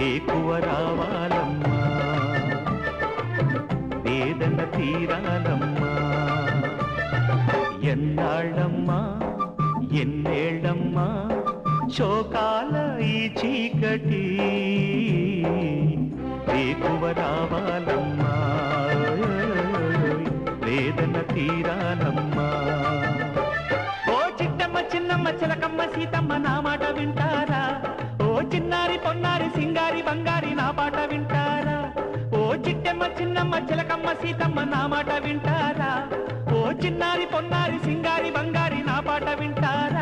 వేకువ రావాలమ్మా. వేదన తీరాలమ్మా. ఎన్నాళ్ళమ్మా ఎన్నేళ్ళమ్మా శోకాల ఈ చీకటి. వేకువ రావాలమ్మా. వేదన తీరాలమ్మా. ఓ చిట్టమ్మ చిన్నమ్మ చిలకమ్మ సీతమ్మ నా మాట వింటారా బంగారి నా పాట వింటారా? ఓ చిట్టెమ్మ చిన్నమ్మ చిలకమ్మ సీతమ్మ నా మాట వింటారా? ఓ చిన్నారి పొన్నారి సింగారి బంగారి నా పాట వింటారా?